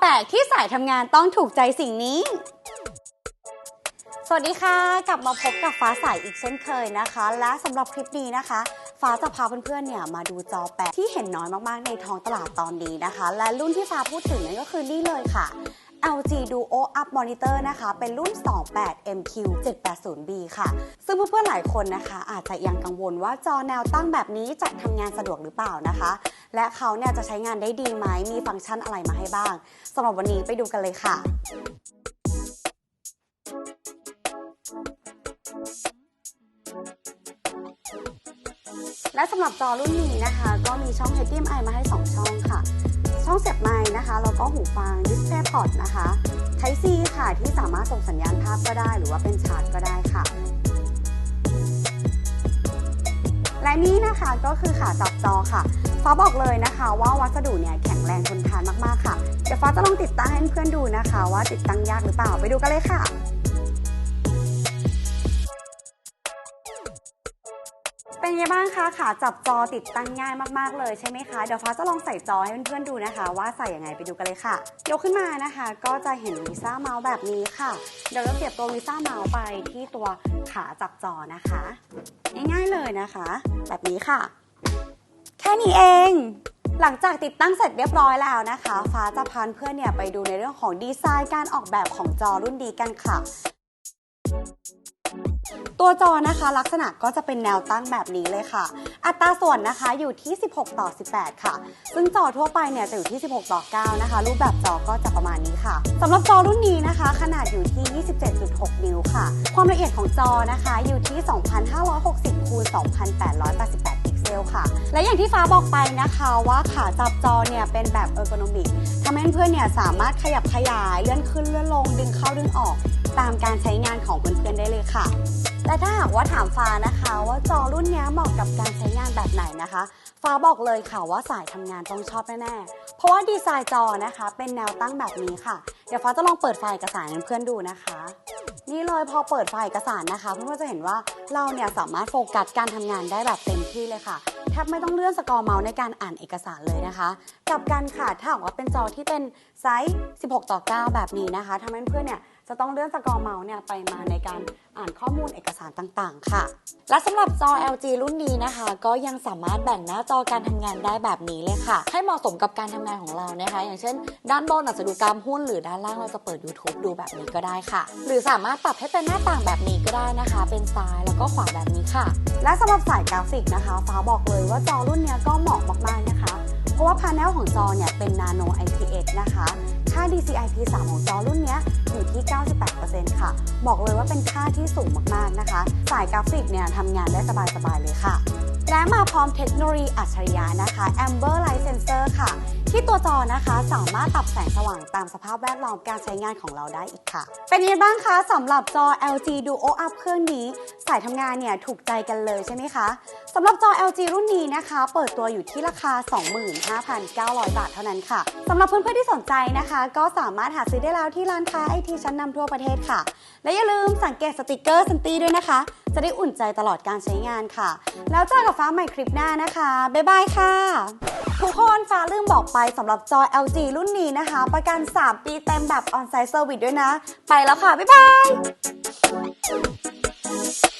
แปลกที่สายทำงานต้องถูกใจสิ่งนี้ สวัสดีค่ะ กลับมาพบกับฟ้าใสอีกเช่นเคยนะคะ และสำหรับคลิปนี้นะคะ ฟ้าจะพาเพื่อนๆเนี่ยมาดูจอแปลกที่เห็นน้อยมากๆในท้องตลาดตอนนี้นะคะ และรุ่นที่ฟ้าพูดถึงนั่นก็คือนี่เลยค่ะ LG Duo Up Monitor นะคะ เป็นรุ่น 28 MQ 780B ค่ะ ซึ่งเพื่อนๆหลายคนนะคะ อาจจะยังกังวลว่าจอแนวตั้งแบบนี้จะทำงานสะดวกหรือเปล่านะคะ และเขาเนี่ยจะใช้งานได้ดีไหม มีฟังก์ชันอะไรมาให้บ้างสำหรับวันนี้ไปดูกันเลยค่ะและสำหรับจอรุ่นนี้นะคะ ก็มีช่อง HDMI มาให้ 2 ช่องค่ะ ค์นะคะแล้วก็หูฟัง Display Port นะคะใช้ซีค่ะที่สามารถส่งสัญญาณภาพก็ได้ หรือว่าเป็นชาร์จก็ได้ค่ะ และนี่นะคะก็คือขาจับจอค่ะฟ้าบอกเลยนะคะ ว่าวัสดุเนี่ยแข็งแรงทนทานมากๆค่ะ เดี๋ยวฟ้าจะลองติดตั้งให้เพื่อนดูนะคะ ว่าติดตั้งยากหรือเปล่าไปดูกันเลยค่ะ เป็นยังไงบ้างคะขาจับจอติดตั้งง่ายมากๆเลยใช่ไหมคะ เดี๋ยวฟ้าจะลองใส่จอให้เพื่อนๆดูนะคะ ว่าใส่ยังไงไปดูกันเลยค่ะ ยกขึ้นมานะคะ ก็จะเห็นวีซ่าเมาส์แบบนี้ค่ะ เดี๋ยวเราเสียบตัววีซ่าเมาส์ไปที่ตัวขาจับจอนะคะ ง่ายๆเลยนะคะ แบบนี้ค่ะ แค่นี้เองหลังจากติดตั้งเสร็จเรียบร้อยแล้วนะคะ ฟ้าจะพาเพื่อนเนี่ยไปดูในเรื่องของดีไซน์การออกแบบของจอรุ่นดีกันค่ะ ตัวจอนะคะลักษณะก็จะเป็นแนวตั้งแบบนี้เลยค่ะ อัตราส่วนนะคะอยู่ที่ 16 ต่อ 18 ค่ะ ซึ่งจอทั่วไปเนี่ยจะอยู่ที่ 16 ต่อ 9 นะคะ รูปแบบจอก็จะประมาณนี้ค่ะสำหรับจอรุ่นนี้นะคะ ขนาดอยู่ที่ 27.6 นิ้วค่ะ ความละเอียดของจอนะคะอยู่ที่ 2,560คูณ2,888พิกเซลค่ะ และอย่างที่ฟ้าบอกไปนะคะว่าขาจับจอเนี่ยเป็นแบบเออร์โกนอมิกทำให้เพื่อนเนี่ยสามารถขยับขยายเลื่อนขึ้นเลื่อนลงดึงเข้าดึงออก ตามการใช้งานของเพื่อนๆได้เลยค่ะ และถ้าหากว่าถามฟ้านะคะว่าจอรุ่นนี้เหมาะกับการใช้งานแบบไหนนะคะ ฟ้าบอกเลยค่ะว่าสายทำงานต้องชอบแน่ๆ เพราะว่าดีไซน์จอนะคะ เป็นแนวตั้งแบบนี้ค่ะ เดี๋ยวฟ้าจะลองเปิดไฟล์เอกสารให้เพื่อนๆดูนะคะ นี่เลยพอเปิดไฟล์เอกสารนะคะเพื่อนๆจะเห็นว่าเราเนี่ยสามารถโฟกัสการทำงานได้แบบเต็มที่เลยค่ะแทบไม่ต้องเลื่อนสกอร์เมาส์ในการอ่านเอกสารเลยนะคะกลับกันค่ะถ้าหากว่าเป็นจอที่เป็นไซส์ 16 ต่อ 9 แบบนี้นะคะทำให้เพื่อนเนี่ย จะต้องเลื่อนสกอร์เมาส์เนี่ยไปมาในการอ่านข้อมูลเอกสารต่างๆ ค่ะ และสำหรับจอ LG รุ่นนี้นะคะ ก็ยังสามารถแบ่งหน้าจอการทำงานได้แบบนี้เลยค่ะ ให้เหมาะสมกับการทำงานของเรานะคะ อย่างเช่น ด้านบนอาจจะดูกามหุ้นหรือด้านล่างเราจะเปิด YouTube ดูแบบนี้ก็ได้ค่ะ หรือสามารถปรับให้เป็นหน้าต่างแบบนี้ก็ได้นะคะ เป็นซ้ายแล้วก็ขวาแบบนี้ค่ะ และสำหรับสายกราฟิกนะคะ ฟ้าบอกเลยว่าจอรุ่นนี้ก็เหมาะมากๆนะคะ เพราะว่าพาเนลของจอเนี่ยเป็น Nano IPS นะคะ ค่า DCI-P3 ของจอรุ่นนี้อยู่ที่ 98%ค่ะ บอกเลยว่าเป็นค่าที่สูงมากๆนะคะ สายกราฟิกเนี่ยทำงานได้สบายๆเลยค่ะ และมาพร้อมเทคโนโลยีอัจฉริยะนะคะ Amber Light Sensor ค่ะที่ตัวจอนะคะสามารถปรับแสงสว่างตามสภาพแวดล้อมการใช้งานของเราได้อีกค่ะ เป็นยังไงบ้างคะสำหรับจอ LG Duo Up เครื่องนี้ สายทำงานเนี่ยถูกใจกันเลยใช่ไหมคะสำหรับจอ LG รุ่นนี้นะคะ เปิดตัวอยู่ที่ราคา 25,900 บาทเท่านั้นค่ะสำหรับเพื่อนๆที่สนใจนะคะ ก็สามารถหาซื้อได้แล้วที่ร้านค้าไอทีชั้นนำทั่วประเทศค่ะ และอย่าลืมสังเกตสติกเกอร์สันตีด้วยนะคะ จะได้อุ่นใจตลอดการใช้งานค่ะ แล้วเจอกับฟ้าใหม่คลิปหน้านะคะบ๊ายบายค่ะทุกคนฟ้าลืมบอกไปไปสำหรับจอ LG รุ่นนี้นะคะ ประกัน 3 ปีเต็มแบบ on-site service ด้วยนะ ไปแล้วค่ะ บ๊ายบาย